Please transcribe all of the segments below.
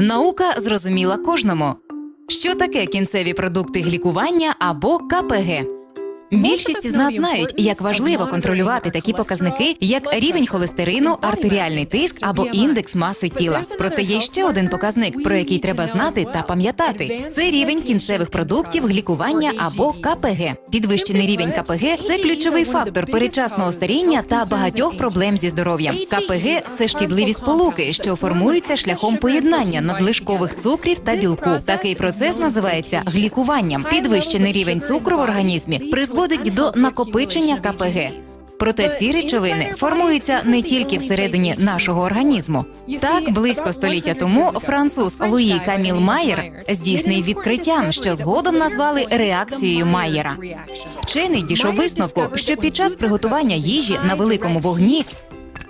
Наука зрозуміла кожному. Що таке кінцеві продукти глікування або КПГ? Більшість із нас знають, як важливо контролювати такі показники, як рівень холестерину, артеріальний тиск або індекс маси тіла. Проте є ще один показник, про який треба знати та пам'ятати. Це рівень кінцевих продуктів глікування або КПГ. Підвищений рівень КПГ це ключовий фактор передчасного старіння та багатьох проблем зі здоров'ям. КПГ це шкідливі сполуки, що формуються шляхом поєднання надлишкових цукрів та білку. Такий процес називається глікуванням. Підвищений рівень цукру в організмі призводить до накопичення КПГ. Проте ці речовини формуються не тільки всередині нашого організму. Так, близько століття тому француз Луї Каміл Майєр здійснив відкриттям, що згодом назвали реакцією Майєра. Вчений дійшов висновку, що під час приготування їжі на великому вогні,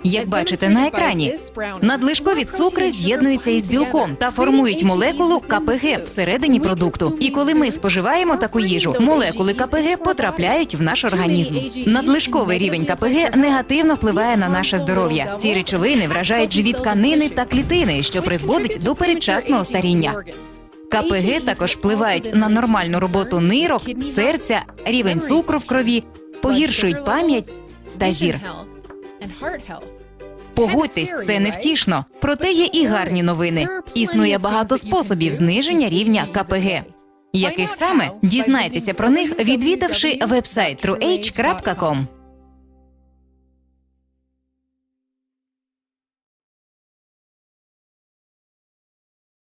як бачите на екрані, надлишкові цукри з'єднуються із білком та формують молекулу КПГ всередині продукту. І коли ми споживаємо таку їжу, молекули КПГ потрапляють в наш організм. Надлишковий рівень КПГ негативно впливає на наше здоров'я. Ці речовини вражають живі тканини та клітини, що призводить до передчасного старіння. КПГ також впливають на нормальну роботу нирок, серця, рівень цукру в крові, погіршують пам'ять та зір. Погодьтесь, це невтішно. Проте є і гарні новини. Існує багато способів зниження рівня КПГ. Яких саме дізнайтеся про них, відвідавши вебсайт truh.com.